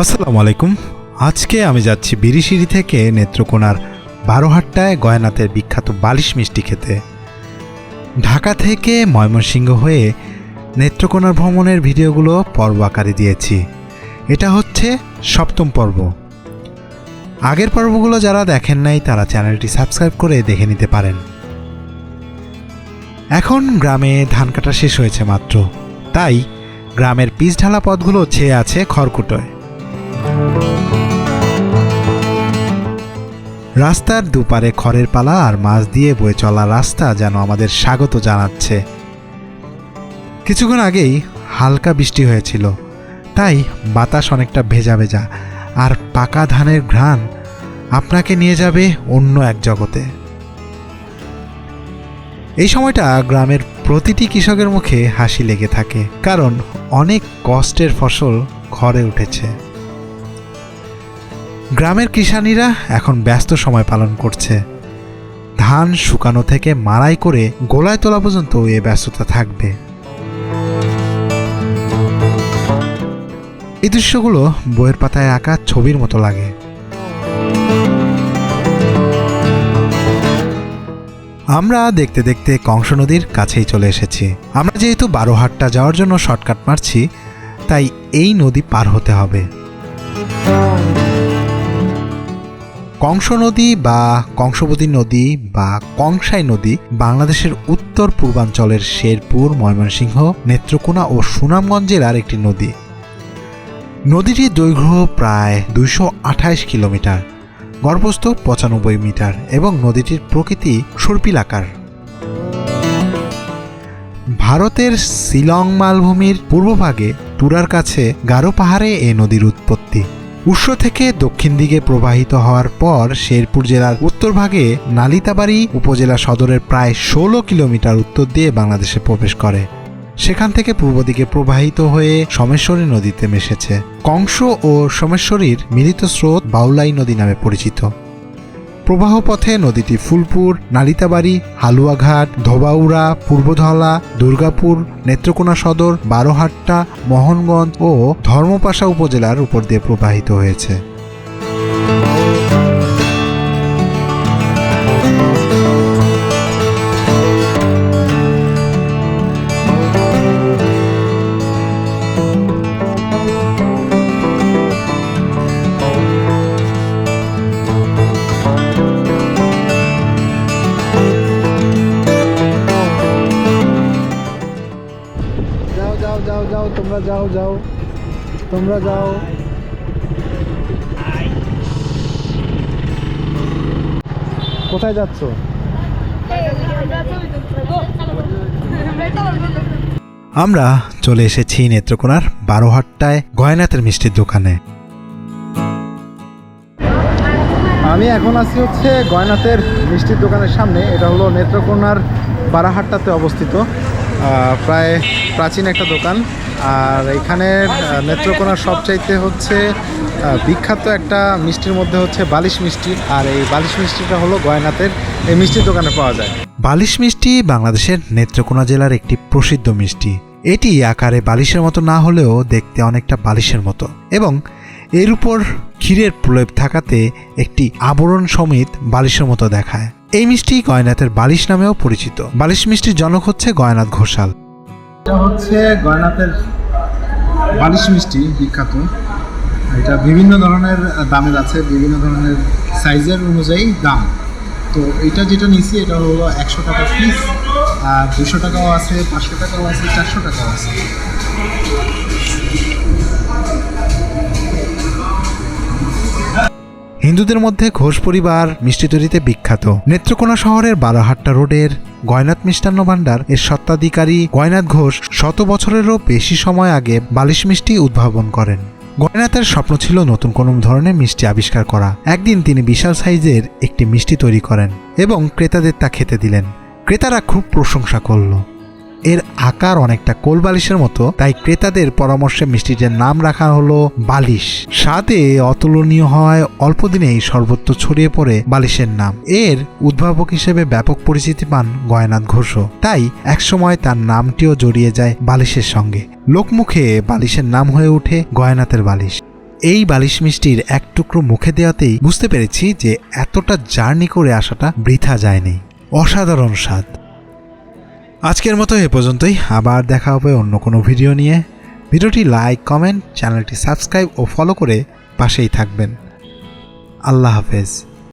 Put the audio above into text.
আসসালামু আলাইকুম। আজকে আমি যাচ্ছি বিরিশিরি থেকে নেত্রকোনার বারোহাট্টায় গয়নাতের বিখ্যাত বালিশ মিষ্টি খেতে। ঢাকা থেকে ময়মনসিংহ হয়ে নেত্রকোনার ভ্রমণের ভিডিওগুলো পর্ব আকারে দিয়েছি। এটা হচ্ছে সপ্তম পর্ব। আগের পর্বগুলো যারা দেখেন নাই, তারা চ্যানেলটি সাবস্ক্রাইব করে দেখে নিতে পারেন। এখন গ্রামে ধান কাটা শেষ হয়েছে মাত্র। তাই গ্রামের পিচ ঢালা পথগুলো ছেয়ে আছে খড়কুটোয়। রাস্তার দুপারে খড়ের পালা আর মাছ দিয়ে বয়ে চলা রাস্তা যেন আমাদের স্বাগত জানাচ্ছে। কিছুক্ষণ আগেই হালকা বৃষ্টি হয়েছিল, তাই বাতাস অনেকটা ভেজা ভেজা, আর পাকা ধানের ঘ্রাণ আপনাকে নিয়ে যাবে অন্য এক জগতে। এই সময়টা গ্রামের প্রতিটি কৃষকের মুখে হাসি লেগে থাকে, কারণ অনেক কষ্টের ফসল ঘরে উঠেছে। গ্রামের কৃষানীরা এখন ব্যস্ত সময় পালন করছে। ধান শুকানো থেকে মাড়াই করে গোলায় তোলা পর্যন্ত এ ব্যস্ততা থাকবে। এই দৃশ্যগুলো বইয়ের পাতায় আঁকা ছবির মতো লাগে। আমরা দেখতে দেখতে কংস নদীর কাছেই চলে এসেছি। আমরা যেহেতু বারোহাটটা যাওয়ার জন্য শর্টকাট মারছি, তাই এই নদী পার হতে হবে। কংস নদী বা কংসবতী নদী বা কংসাই নদী বাংলাদেশের উত্তর পূর্বাঞ্চলের শেরপুর, ময়মনসিংহ, নেত্রকোনা ও সুনামগঞ্জ জেলার একটি নদী। নদীটির দৈর্ঘ্য প্রায় দুইশো আঠাইশ কিলোমিটার, গর্ভস্থ পঁচানব্বই মিটার এবং নদীটির প্রকৃতি সর্পিলাকার। ভারতের শিলং মালভূমির পূর্বভাগে তুরার কাছে গারো পাহাড়ে এ নদীর উৎপত্তি। উৎস থেকে দক্ষিণ দিকে প্রবাহিত হওয়ার পর শেরপুর জেলার উত্তর ভাগে নালিতাবাড়ি উপজেলা সদরের প্রায় ষোলো কিলোমিটার উত্তর দিয়ে বাংলাদেশে প্রবেশ করে। সেখান থেকে পূর্ব দিকে প্রবাহিত হয়ে সোমেশ্বরী নদীতে মিশেছে। কংস ও সোমেশ্বরীর মিলিত স্রোত বাউলাই নদী নামে পরিচিত। প্রবাহ পথে নদীটি ফুলপুর, নালিতাবাড়ি, হালুয়াঘাট, ধোবাউড়া, পূর্বধলা, দুর্গাপুর, নেত্রকোনা সদর, বারোহাট্টা, মোহনগঞ্জ ও ধর্মপাশা উপজেলার উপর দিয়ে প্রবাহিত হয়েছে। যাও যাও তোমরা যাও যাও তোমরা যাও। কোথায় যাচ্ছ? আমরা চলে এসেছি নেত্রকোনার বারোহাট্টায় গয়নাথের মিষ্টির দোকানে। আমি এখন আছি হচ্ছে গয়নাথের মিষ্টির দোকানের সামনে। এটা হলো নেত্রকোনার বারাহাট্টাতে অবস্থিত। প্রায় প্রাচীন একটা দোকান। আর এখানে আহ, নেত্রকোনার সবচাইতে হচ্ছে বিখ্যাত একটা মিষ্টির মধ্যে হচ্ছে বালিশ মিষ্টি। আর এই বালিশ মিষ্টিটা হলো গয়নাথের এই মিষ্টির দোকানে পাওয়া যায়। বালিশ মিষ্টি বাংলাদেশের নেত্রকোনা জেলার একটি প্রসিদ্ধ মিষ্টি। এটি আকারে বালিশের মতো না হলেও দেখতে অনেকটা বালিশের মতো। এবং এর উপর ক্ষীরের প্রলেপ থাকাতে একটি আবরণ সমেত বালিশের মতো দেখায়। এই মিষ্টি গয়নাথের বালিশ নামেও পরিচিত। বালিশ মিষ্টির জনক হচ্ছে গয়নাথ ঘোষাল। এটা হচ্ছে গয়নাথের বালিশ মিষ্টি, বিখ্যাত। এটা বিভিন্ন ধরনের দামের আছে, বিভিন্ন ধরনের সাইজের অনুযায়ী দাম। তো এটা যেটা নিছি এটা হলো একশো টাকা পিস আর দুশো টাকাও আছে, পাঁচশো টাকাও আছে, চারশো টাকাও আছে। হিন্দুদের মধ্যে ঘোষ পরিবার মিষ্টি তৈরিতে বিখ্যাত। নেত্রকোনা শহরের বারাহাট্টা রোডের গয়নাথ মিষ্টান্ন ভাণ্ডার এর সত্ত্বাধিকারী গয়নাথ ঘোষ শত বছরেরও বেশি সময় আগে বালিশ মিষ্টি উদ্ভাবন করেন। গয়নাথের স্বপ্ন ছিল নতুন কোনো ধরনের মিষ্টি আবিষ্কার করা। একদিন তিনি বিশাল সাইজের একটি মিষ্টি তৈরি করেন এবং ক্রেতাদের তা খেতে দিলেন। ক্রেতারা খুব প্রশংসা করল। এর আকার অনেকটা কোল বালিশের মতো, তাই ক্রেতাদের পরামর্শে মিষ্টিটির নাম রাখা হলো বালিশ। স্বাদে অতুলনীয় হয় অল্প দিনেই সর্বত্র ছড়িয়ে পড়ে বালিশের নাম। এর উদ্ভাবক হিসেবে ব্যাপক পরিচিতি পান গয়নাথ ঘোষও। তাই একসময় তার নামটিও জড়িয়ে যায় বালিশের সঙ্গে। লোকমুখে বালিশের নাম হয়ে ওঠে গয়নাথের বালিশ। এই বালিশ মিষ্টির এক টুকরো মুখে দেওয়াতেই বুঝতে পেরেছি যে এতটা জার্নি করে আসাটা বৃথা যায়নি অসাধারণ স্বাদ। আজকের মতো এ পর্যন্তই। আবার দেখা হবে অন্য কোনো ভিডিও নিয়ে। ভিডিওটি লাইক, কমেন্ট, চ্যানেলটি সাবস্ক্রাইব ও ফলো করে পাশেই থাকবেন। আল্লাহ হাফেজ।